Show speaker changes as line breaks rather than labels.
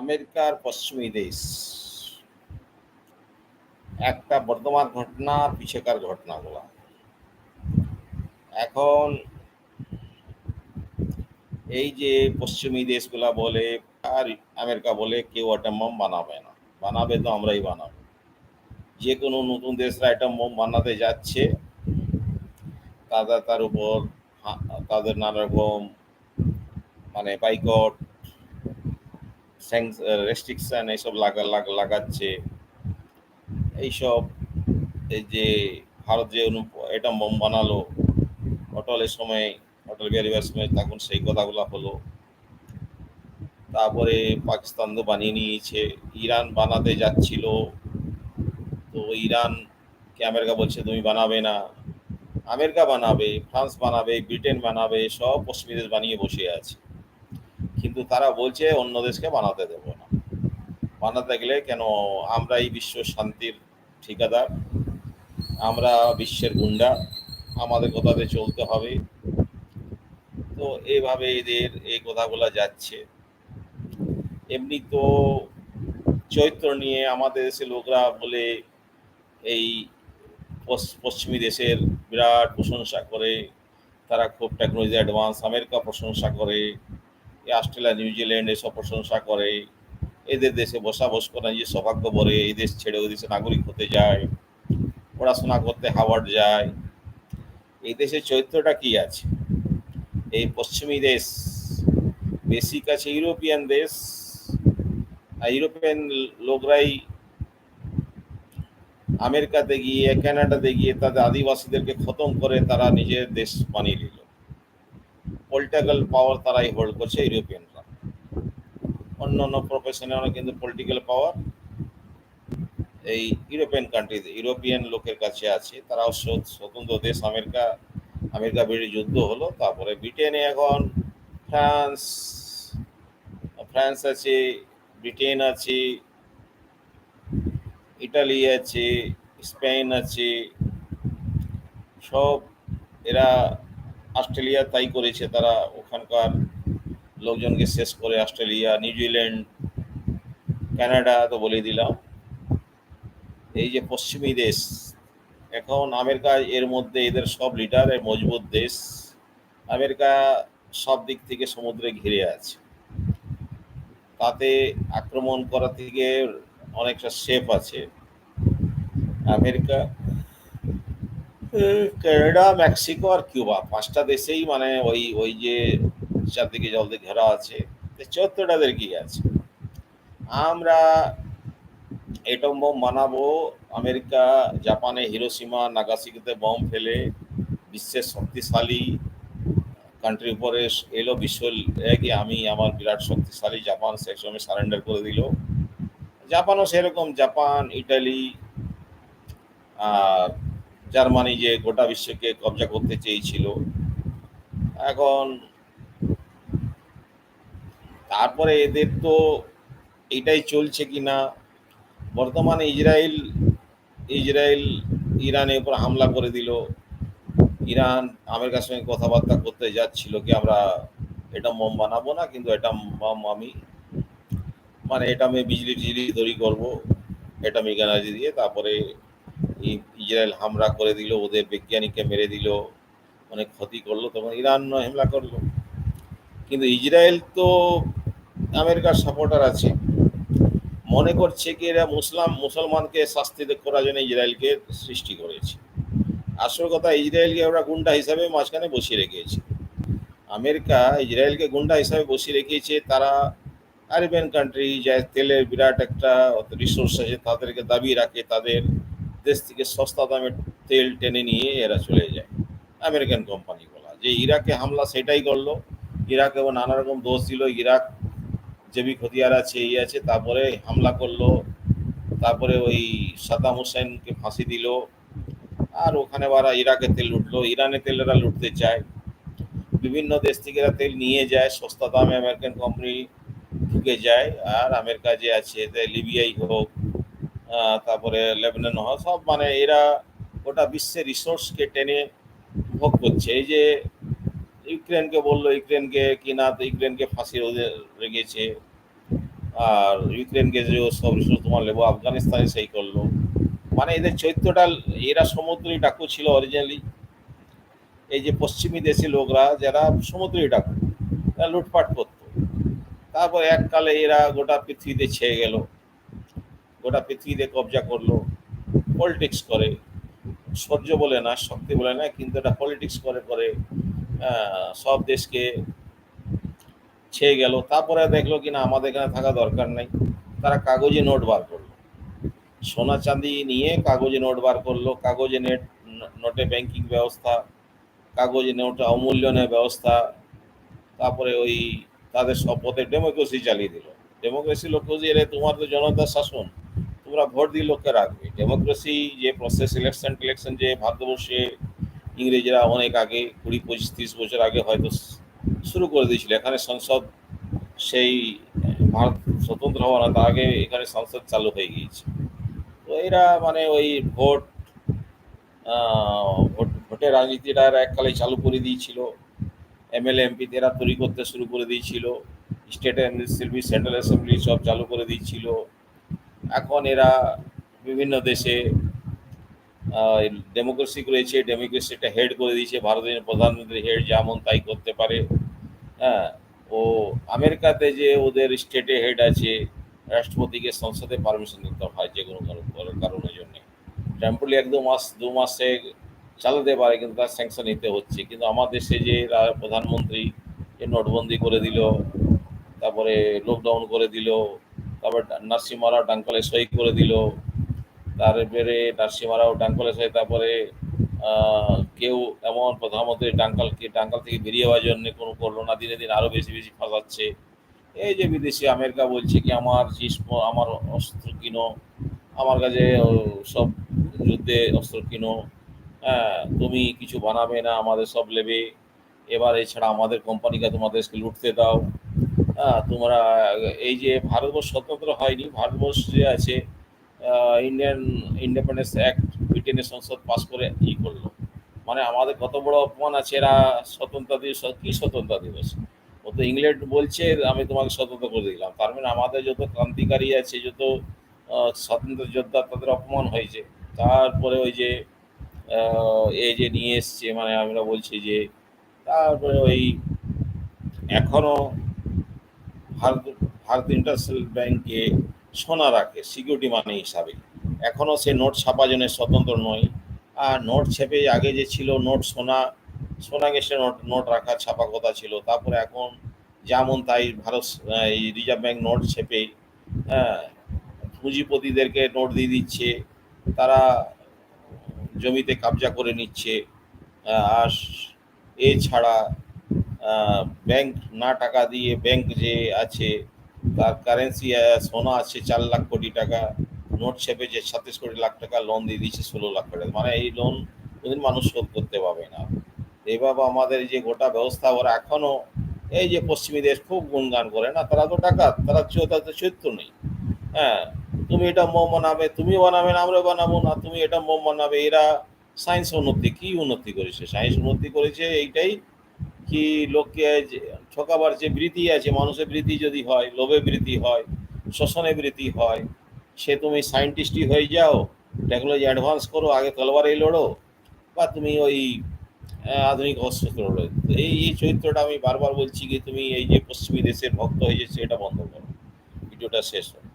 আমেরিকার পশ্চিমী দেশ। একটা বর্তমান ঘটনা পিছেকার ঘটনাগুলো। এখন এই যে পশ্চিমী দেশগুলা বলে আর আমেরিকা বলে কেউ অ্যাটম বম বানাবে না। বানাবে তো আমরাই বানাবো। যে কোনো নতুন দেশরা অ্যাটম বম বানাতে যাচ্ছে, তাদের তার উপর তাদের নানা রকম মানে বাইকট রেস্ট্রিকশন এইসব লাগা, লাগ- লাগাচ্ছে। এইসব, এই যে ভারত যে এটা বোম বানালো অটলের সময়, অটল বিহারীবার সময় তখন সেই কথাগুলো হলো। তারপরে পাকিস্তান তো বানিয়ে নিয়েছে। ইরান বানাতে যাচ্ছিল। তো ইরানকে আমেরিকা বলছে, তুমি বানাবে না। আমেরিকা বানাবে, ফ্রান্স বানাবে, ব্রিটেন বানাবে, সব পশ্চিমী দেশ বানিয়ে বসে আছে। কিন্তু তারা বলছে অন্য দেশকে বানাতে দেবো না। বানাতে গেলে কেন আমরা এই বিশ্ব শান্তির ঠিকাদার, আমরা বিশ্বের গুন্ডা, আমাদের কথাতে চলতে হবে। তো এইভাবে এদের এই কথাগুলো যাচ্ছে। এমনি তো চৈত্র নিয়ে আমাদের দেশের লোকরা বলে এই পশ্চিমী দেশের বিরাট প্রশংসা করে, তারা খুব টেকনোলজি অ্যাডভান্স আমেরিকা প্রশংসা করে। অস্ট্রেলিয়া নিউজিল্যান্ড এসব প্রশংসা করে। এদের দেশে বসাবস করে, নিজের সৌভাগ্য বলে এই দেশ ছেড়ে ওই দেশে নাগরিক হতে যায়, পড়াশোনা করতে হাওয়ার্ড যায়। এই দেশের চরিত্রটা কি আছে? এই পশ্চিমী দেশ বেসিক আছে ইউরোপিয়ান দেশ ইউরোপিয়ান লোকরাই আমেরিকাতে গিয়ে ক্যানাডাতে গিয়ে তাদের আদিবাসীদেরকে খতম করে তারা নিজের দেশ বানিয়ে নিল। পলিটিক্যাল পাওয়ার তারাই হোল্ড করছে ইউরোপিয়ানরা অন্য অন্য প্রফেশনে কিন্তু পলিটিক্যাল পাওয়ার এই ইউরোপিয়ান কান্ট্রি ইউরোপিয়ান লোকের কাছে আছে। তারাও স্বতন্ত্র দেশ আমেরিকা আমেরিকা বিরোধী যুদ্ধ হলো, তারপরে ব্রিটেনে এখন, ফ্রান্স ফ্রান্স আছে, ব্রিটেন আছে, ইটালি আছে, স্পেন আছে, সব এরা অস্ট্রেলিয়া তাই করেছে, তারা ওখানকার লোকজনকে শেষ করে অস্ট্রেলিয়া নিউজিল্যান্ড কানাডা তো বলে দিলাম। এই যে পশ্চিমী দেশ, এখন আমেরিকা এর মধ্যে এদের সব লিডার মজবুত দেশ। আমেরিকা সব দিক থেকে সমুদ্রে ঘিরে আছে। তাতে আক্রমণ করা থেকে অনেকটা সেফ আছে আমেরিকা। এ, কানাডা মেক্সিকো আর কিউবা। পাঁচটা দেশেই মানে ওই ওই যে চারদিকে জল দিয়ে ঘেরা আছে চুয়াত্তরটাদের কি আছে। আমরা এটম বোম বানাবো আমেরিকা জাপানে হিরোসীমা নাগাসাকিতে বোম ফেলে বিশ্বের শক্তিশালী কান্ট্রির উপরে এলো বিশ্ব কি আমি আমার বিরাট শক্তিশালী জাপান সেই সময় সারেন্ডার করে দিল। জাপানও সেরকম জাপান ইটালি আর জার্মানি যে গোটা বিশ্বকে কবজা করতে চেয়েছিল। এখন তারপরে এদের তো এটাই চলছে কি না বর্তমানে ইসরায়েল ইসরায়েল ইরানের উপর হামলা করে দিল। ইরান আমেরিকার সঙ্গে কথাবার্তা করতে যাচ্ছিল কি আমরা এটা মোম বানাবো না, কিন্তু এটা মোম আমি। মানে এটা আমি বিজলি টিজলি তৈরি করব, এটা আমি দিয়ে, তারপরে ইসরায়েল হামলা করে দিল, ওদের বিজ্ঞানীকে মেরে দিল, অনেক ক্ষতি করল, তখন ইরান হামলা করল। কিন্তু ইসরায়েল তো আমেরিকার সাপোর্টার আছে। মনে করছে কি এরা মুসলাম, মুসলমানকে শাস্তি করার জন্য ইসরায়েলকে সৃষ্টি করেছে। আসল কথা, ইসরায়েলকে ওরা গুন্ডা হিসাবে মাঝখানে বসিয়ে রেখেছে। আমেরিকা ইসরায়েলকে গুন্ডা হিসাবে বসিয়ে রেখেছে, তারা আরবেন কান্ট্রি যা তেলের বিরাট একটা রিসোর্স আছে, তাদেরকে দাবি রাখে, তাদের দেশ থেকে সস্তা দামে তেল টেনে নিয়ে এরা চলে যায়। আমেরিকান কোম্পানিগুলো, যে ইরাকে হামলা সেটাই করল। ইরাকে ও নানা রকম দোষ দিল। ইরাক জৈবিক হতিয়ার আছে, এই আছে, তারপরে হামলা করল। তারপরে ওই সাদ্দাম হোসেনকে ফাঁসি দিল। আর ওখানে ওরা ইরাকে তেল লুটলো। ইরানে তেল এরা লুটতে চায়। বিভিন্ন দেশ থেকে এরা তেল নিয়ে যায়। সস্তা দামে আমেরিকান কোম্পানি ঢুকে যায়। আর আমেরিকা যে আছে লিবিয়াই হোক তারপরে লেবানন হোক সব মানে এরা গোটা বিশ্বের রিসোর্সকে টেনে ভোগ করছে। এই যে ইউক্রেনকে বলল, ইউক্রেনকে কিনা, তো ইউক্রেনকে ফাঁসি রেখেছে। আর ইউক্রেনকে যে সব রিসোর্স তোমার লেবো আফগানিস্তানে সেই করল। মানে এদের চরিত্রটা, এরা সমুদ্রী ডাকু ছিল অরিজিনালি এই যে পশ্চিমী দেশি লোকরা, যারা সমুদ্রী ডাকু এরা লুটপাট করতো। তারপর এককালে এরা গোটা পৃথিবীতে ছেয়ে গেল। গোটা পৃথিবীতে কবজা করল। পলিটিক্স করে। সহ্য বলে না, শক্তি বলে না, কিন্তু এটা পলিটিক্স করে করে সব দেশকে ছেয়ে গেল। তারপরে দেখল কিনা, আমাদের এখানে থাকা দরকার নাই। তারা কাগজে নোট বার করল। সোনা চাঁদি নিয়ে কাগজে নোট বার করল। কাগজে নেট নোটে ব্যাংকিং ব্যবস্থা, কাগজে নোটে অমূল্যনের ব্যবস্থা, তারপরে ওই তাদের সব শপথে ডেমোক্রেসি চালিয়ে দিল। ডেমোক্রেসি লোক রে তোমার তো জনতার শাসন। তোমরা ভোট দিয়ে লোককে রাখবে। ডেমোক্রেসি যে প্রসেস ইলেকশন টিলেকশন যে ভারতবর্ষে ইংরেজরা অনেক আগে কুড়ি, পঁচিশ, তিরিশ বছর আগে হয়তো শুরু করে দিয়েছিল। এখানে সংসদ সেই ভারত স্বতন্ত্র হওয়া না তার আগে এখানে সংসদ চালু হয়ে গিয়েছে। তো এরা মানে ওই ভোট ভোট, ভোটের রাজনীতিটা এরা এককালে চালু করে দিয়েছিল। এমএলএ, এমপি এরা তৈরি করতে শুরু করে দিয়েছিল। স্টেট অ্যাসেম্বলি সেন্ট্রাল অ্যাসেম্বলি সব চালু করে দিয়েছিল। এখন এরা বিভিন্ন দেশে ডেমোক্রেসি করেছে ডেমোক্রেসিটা হেড করে দিয়েছে, ভারতের প্রধানমন্ত্রী হেড যেমন তাই করতে পারে। হ্যাঁ ও আমেরিকাতে যে ওদের স্টেটে হেড আছে, রাষ্ট্রপতিকে সংসদে পারমিশন নিতে হয় যে কোনো কারণ- কারণ- কারণের জন্যে। টেম্পলি এক দু মাস, দু মাসে চালাতে পারে, কিন্তু তার স্যাংশন নিতে হচ্ছে। কিন্তু আমার দেশে যে প্রধানমন্ত্রী নোটবন্দি করে দিল, তারপরে লকডাউন করে দিল তারপর নার্সিমারা ডাঙ্কলে সই করে দিল। তারপরে নার্সিমারাও ডাঙ্কলে সই, তারপরে কেউ এমন প্রধানমন্ত্রী ডাঙ্কালকে, ডাঙ্কাল থেকে বেরিয়ে যাওয়ার জন্য কোনো করল না। দিনে দিন আরও বেশি বেশি ফাঁসাচ্ছে। এই যে বিদেশি আমেরিকা বলছে কি, আমার জিনিস, আমার অস্ত্র কিনো, আমার কাছে সব যুদ্ধে অস্ত্র কিনো হ্যাঁ তুমি কিছু বানাবে না, আমাদের সব নেবে এবার এছাড়া আমাদের কোম্পানিকে তোমাদেরকে লুটতে দাও। তোমরা, এই যে ভারতবর্ষ স্বতন্ত্র হয়নি, ভারতবর্ষ যে আছে ইন্ডিয়ান ইন্ডিপেন্ডেন্স অ্যাক্ট ব্রিটেনের সংসদ পাস করে ই করল। মানে আমাদের কত বড় অপমান আছে, এরা স্বতন্ত্র দিবস, কি স্বতন্ত্র দিবস? ও তো ইংল্যান্ড বলছে, আমি তোমাকে স্বতন্ত্র করে দিলাম। তার মানে আমাদের যত ক্রান্তিকারী আছে, যত স্বাতন্ত্র যোদ্ধা, তাদের অপমান হয়েছে। তারপরে ওই যে এই যে নিয়ে এসছে মানে আমরা বলছি যে, তারপরে ওই, এখনও ভারত ভারত ইন্টারন্যাশনাল ব্যাংকে সোনা রাখে সিকিউরিটি মানি হিসাবে। এখনও সে নোট ছাপা জন্য স্বতন্ত্র নয়। আর নোট ছেপে আগে যে ছিল নোট সোনা সোনা গেছে নোট নোট রাখা ছাপা কথা ছিল। তারপরে এখন যেমন তাই ভারত, এই রিজার্ভ ব্যাংক নোট ছেপে হ্যাঁ পুঁজিপতিদেরকে নোট দিয়ে দিচ্ছে। তারা জমিতে কবজা করে নিচ্ছে। আর এছাড়া ব্যাংক না টাকা দিয়ে ব্যাংক যে আছে, তার কারেন্সি সোনা আছে চার লাখ কোটি টাকা নোট ছেপে যে সাতাশ কোটি লাখ টাকা লোন দিয়ে দিচ্ছে ষোলো লাখ টাকা। মানে এই লোন কোনদিন মানুষ শোধ করতে পারবে না। এইভাবে আমাদের যে গোটা ব্যবস্থা, ওরা এখনও এই যে পশ্চিমী দেশ খুব গুণগান করে না, তারা তো ডাকাত, তারা তাদের চরিত্র নেই। হ্যাঁ তুমি এটা মোম বানাবে তুমি বানাবে না আমরা বানাবো না, তুমি এটা মোম বানাবে, এরা সায়েন্স উন্নতি, কি উন্নতি করেছে? সায়েন্স উন্নতি করেছে, এইটাই কি লোককে যে ঠকাবার যে বৃত্তি আছে মানুষের বৃত্তি যদি হয়, লোভে বৃত্তি হয়, শোষণে বৃত্তি হয়, সে তুমি সায়েন্টিস্টই হয়ে যাও টেকনোলজি অ্যাডভান্স করো, আগে তলবারেই লড়ো, বা তুমি ওই আধুনিক অস্ত্র লড়ো। এই এই চরিত্রটা আমি বারবার বলছি কি, তুমি এই যে পশ্চিমী দেশের ভক্ত হয়ে যাচ্ছে এটা বন্ধ করো। ভিডিওটা শেষ হোক।